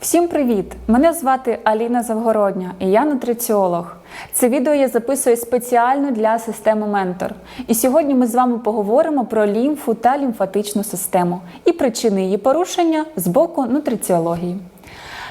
Всім привіт! Мене звати Аліна Завгородня і я нутриціолог. Це відео я записую спеціально для системи Ментор. І сьогодні ми з вами поговоримо про лімфу та лімфатичну систему і причини її порушення з боку нутриціології.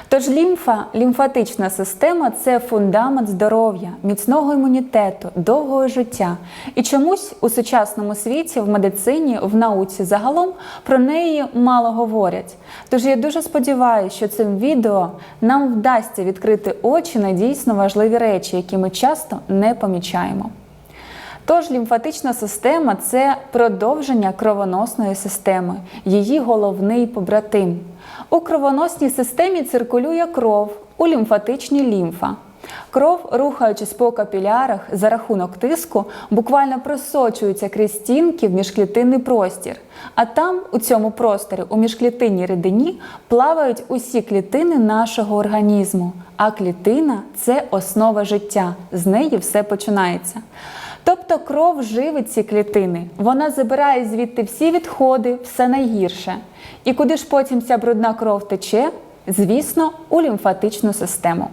Тож лімфа, лімфатична система це фундамент здоров'я, міцного імунітету, довгого життя. І чомусь у сучасному світі, в медицині, в науці загалом про неї мало говорять. Тож я дуже сподіваюся, що цим відео нам вдасться відкрити очі на дійсно важливі речі, які ми часто не помічаємо. Тож лімфатична система це продовження кровоносної системи, її головний побратим. У кровоносній системі циркулює кров, у лімфатичній лімфа. Кров, рухаючись по капілярах за рахунок тиску, буквально просочується крізь стінки в міжклітинний простір. А там, у цьому просторі, у міжклітинній рідині, плавають усі клітини нашого організму. А клітина це основа життя, з неї все починається. Тобто кров живить ці клітини, вона забирає звідти всі відходи, все найгірше. І куди ж потім ця брудна кров тече? Звісно, у лімфатичну систему.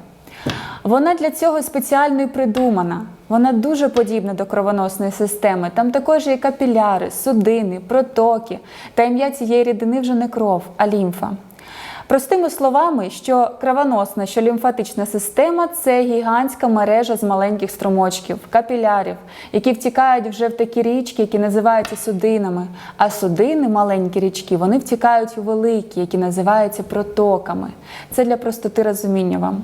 Вона для цього спеціально і придумана. Вона дуже подібна до кровоносної системи. Там також є капіляри, судини, протоки. Та ім'я цієї рідини вже не кров, а лімфа. Простими словами, що кровоносна, що лімфатична система це гігантська мережа з маленьких струмочків, капілярів, які втікають вже в такі річки, які називаються судинами. А судини, маленькі річки, вони втікають у великі, які називаються протоками. Це для простоти розуміння вам.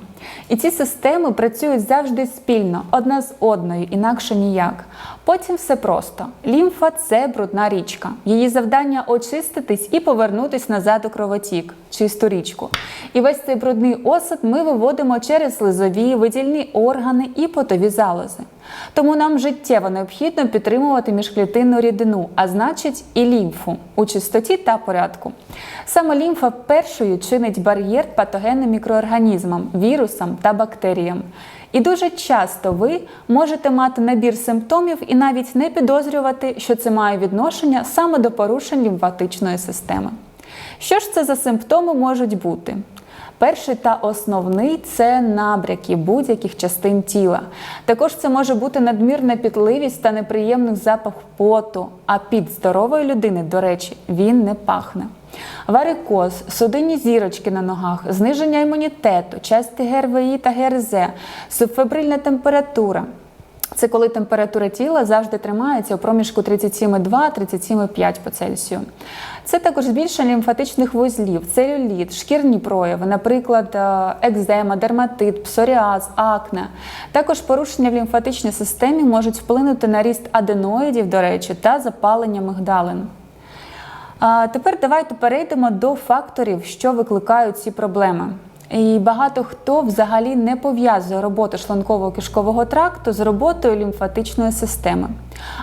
І ці системи працюють завжди спільно, одна з одною, інакше ніяк. Потім все просто. Лімфа це брудна річка. Її завдання очиститись і повернутись назад у кровотік, чисту річку. І весь цей брудний осад ми виводимо через слизові, видільні органи і потові залози. Тому нам життєво необхідно підтримувати міжклітинну рідину, а значить і лімфу у чистоті та порядку. Саме лімфа першою чинить бар'єр патогенним мікроорганізмам, вірусам та бактеріям. І дуже часто ви можете мати набір симптомів і навіть не підозрювати, що це має відношення саме до порушень лімфатичної системи. Що ж це за симптоми можуть бути? Перший та основний це набряки будь-яких частин тіла. Також це може бути надмірна пітливість та неприємний запах поту. А під здорової людини, до речі, він не пахне. Варикоз, судинні зірочки на ногах, зниження імунітету, часті ГРВІ та ГРЗ, субфебрильна температура. Це коли температура тіла завжди тримається у проміжку 37,2-37,5 по Цельсію. Це також збільшення лімфатичних вузлів, целюліт, шкірні прояви, наприклад, е, екзема, дерматит, псоріаз, акне. Також порушення в лімфатичній системі можуть вплинути на ріст аденоїдів, до речі, та запалення мигдалин. А тепер давайте перейдемо до факторів, що викликають ці проблеми. І багато хто взагалі не пов'язує роботу шланково кишкового тракту з роботою лімфатичної системи.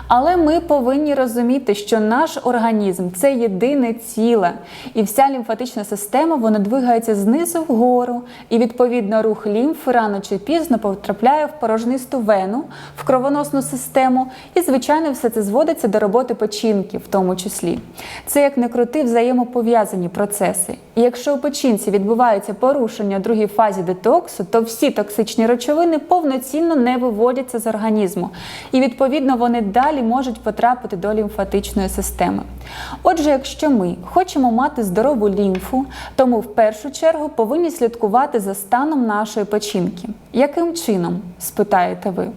Але ми повинні розуміти, що наш організм це єдине ціле, і вся лімфатична система вона двигається знизу вгору, і відповідно рух лімфи рано чи пізно потрапляє в порожнисту вену, в кровоносну систему, і, звичайно, все це зводиться до роботи печінки, в тому числі. Це як не крути взаємопов'язані процеси. І якщо у печінці відбувається порушення другій фазі детоксу, то всі токсичні речовини повноцінно не виводяться з організму, і відповідно вони далі можуть потрапити до лімфатичної системи. Отже, якщо ми хочемо мати здорову лімфу, то ми в першу чергу повинні слідкувати за станом нашої печінки. Яким чином? спитаєте ви.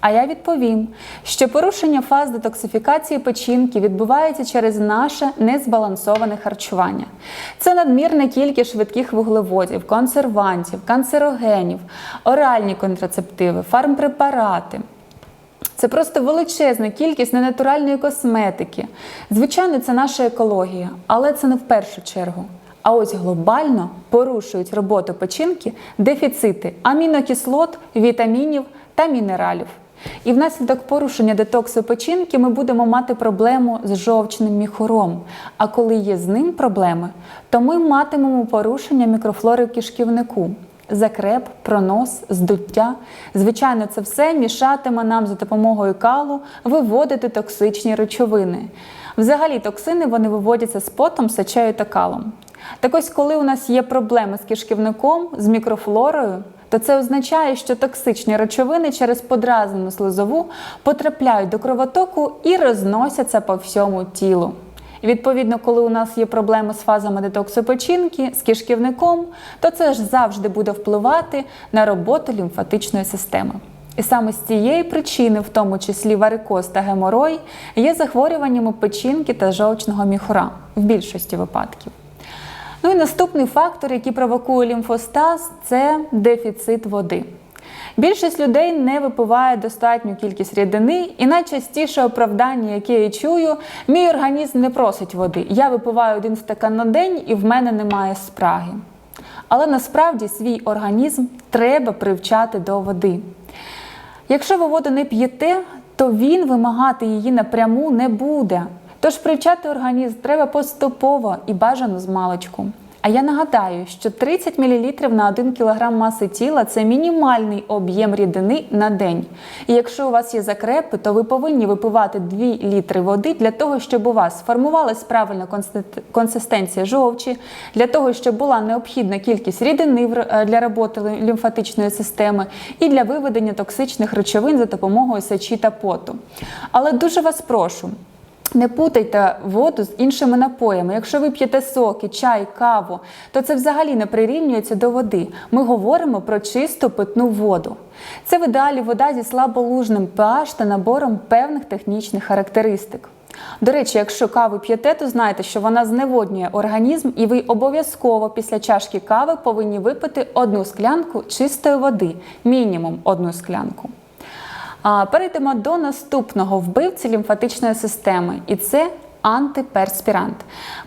А я відповім, що порушення фаз детоксифікації печінки відбувається через наше незбалансоване харчування. Це надмірна кількість швидких вуглеводів, консервантів, канцерогенів, оральні контрацептиви, фармпрепарати. Це просто величезна кількість ненатуральної косметики. Звичайно, це наша екологія, але це не в першу чергу. А ось глобально порушують роботу печінки дефіцити амінокислот, вітамінів та мінералів. І внаслідок порушення детоксу печінки ми будемо мати проблему з жовчним міхуром. А коли є з ним проблеми, то ми матимемо порушення мікрофлори в кишківнику. Закреп, пронос, здуття. Звичайно, це все мішатиме нам за допомогою калу виводити токсичні речовини. Взагалі, токсини вони виводяться з потом, сечею та калом. Так ось, коли у нас є проблеми з кишківником, з мікрофлорою, то це означає, що токсичні речовини через подразнену слизову потрапляють до кровотоку і розносяться по всьому тілу. Відповідно, коли у нас є проблеми з фазами детоксу печінки, з кишківником, то це ж завжди буде впливати на роботу лімфатичної системи. І саме з цієї причини, в тому числі варикоз та геморой, є захворюваннями печінки та жовчного міхура в більшості випадків. Ну і наступний фактор, який провокує лімфостаз, це дефіцит води. Більшість людей не випиває достатню кількість рідини, і найчастіше оправдання, яке я чую, мій організм не просить води. Я випиваю один стакан на день і в мене немає спраги. Але насправді свій організм треба привчати до води. Якщо ви воду не п'єте, то він вимагати її напряму не буде. Тож привчати організм треба поступово і бажано з маличку. А я нагадаю, що 30 мл на 1 кг маси тіла це мінімальний об'єм рідини на день. І якщо у вас є закрепи, то ви повинні випивати 2 літри води для того, щоб у вас сформувалась правильна консистенція жовчі, для того, щоб була необхідна кількість рідини е, для роботи лімфатичної системи і для виведення токсичних речовин за допомогою сечі та поту. Але дуже вас прошу. Не путайте воду з іншими напоями. Якщо ви п'єте соки, чай, каву, то це взагалі не прирівнюється до води. Ми говоримо про чисту питну воду. Це в ідеалі вода зі слаболужним pH та набором певних технічних характеристик. До речі, якщо каву п'єте, то знайте, що вона зневоднює організм, і ви обов'язково після чашки кави повинні випити одну склянку чистої води, мінімум одну склянку. Перейдемо до наступного вбивці лімфатичної системи, і це антиперспірант.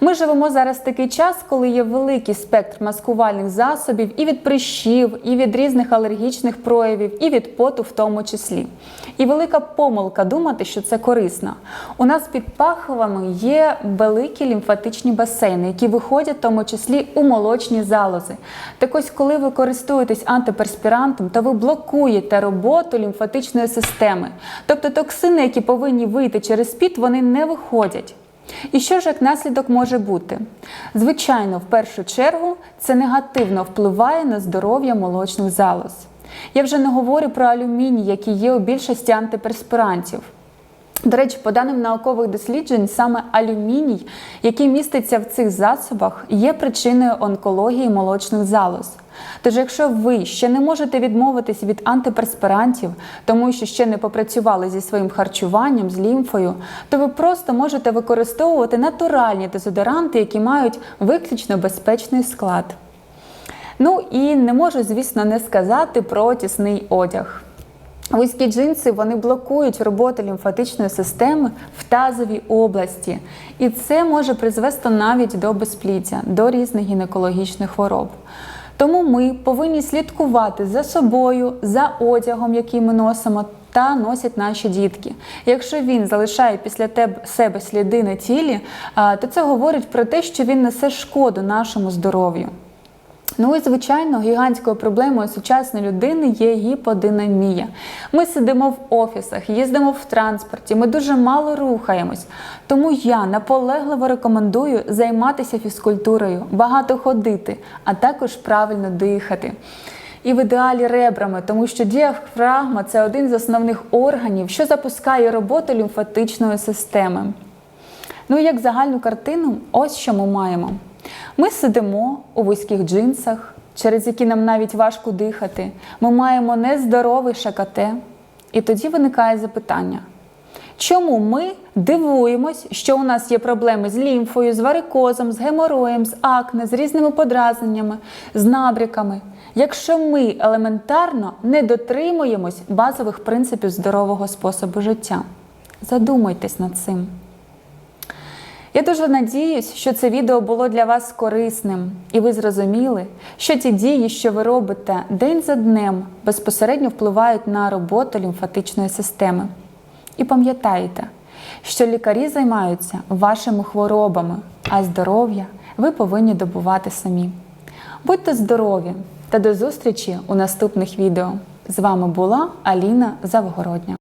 Ми живемо зараз в такий час, коли є великий спектр маскувальних засобів і від прищів, і від різних алергічних проявів, і від поту в тому числі. І велика помилка думати, що це корисно. У нас під паховами є великі лімфатичні басейни, які виходять в тому числі у молочні залози. Так ось, коли ви користуєтесь антиперспірантом, то ви блокуєте роботу лімфатичної системи. Тобто токсини, які повинні вийти через піт, вони не виходять. І що ж як наслідок може бути? Звичайно, в першу чергу це негативно впливає на здоров'я молочних залоз. Я вже не говорю про алюміній, який є у більшості антиперспірантів. До речі, по даним наукових досліджень, саме алюміній, який міститься в цих засобах, є причиною онкології молочних залоз. Тож, якщо ви ще не можете відмовитись від антиперспирантів, тому що ще не попрацювали зі своїм харчуванням, з лімфою, то ви просто можете використовувати натуральні дезодоранти, які мають виключно безпечний склад. Ну і не можу, звісно, не сказати про тісний одяг. Вузькі джинси вони блокують роботу лімфатичної системи в тазовій області, і це може призвести навіть до безпліддя, до різних гінекологічних хвороб. Тому ми повинні слідкувати за собою, за одягом, який ми носимо, та носять наші дітки. Якщо він залишає після себе сліди на тілі, то це говорить про те, що він несе шкоду нашому здоров'ю. Ну і звичайно, гігантською проблемою сучасної людини є гіподинамія. Ми сидимо в офісах, їздимо в транспорті, ми дуже мало рухаємось. Тому я наполегливо рекомендую займатися фізкультурою, багато ходити, а також правильно дихати. І в ідеалі ребрами, тому що діафрагма це один з основних органів, що запускає роботу лімфатичної системи. Ну і як загальну картину, ось що ми маємо. Ми сидимо у вузьких джинсах, через які нам навіть важко дихати. Ми маємо нездоровий ШКТ. І тоді виникає запитання. Чому ми дивуємось, що у нас є проблеми з лімфою, з варикозом, з гемороєм, з акне, з різними подразненнями, з набряками, якщо ми елементарно не дотримуємось базових принципів здорового способу життя? Задумайтесь над цим. Я дуже надіюсь, що це відео було для вас корисним, і ви зрозуміли, що ті дії, що ви робите день за днем, безпосередньо впливають на роботу лімфатичної системи. І пам'ятайте, що лікарі займаються вашими хворобами, а здоров'я ви повинні добувати самі. Будьте здорові та до зустрічі у наступних відео. З вами була Аліна Завгородня.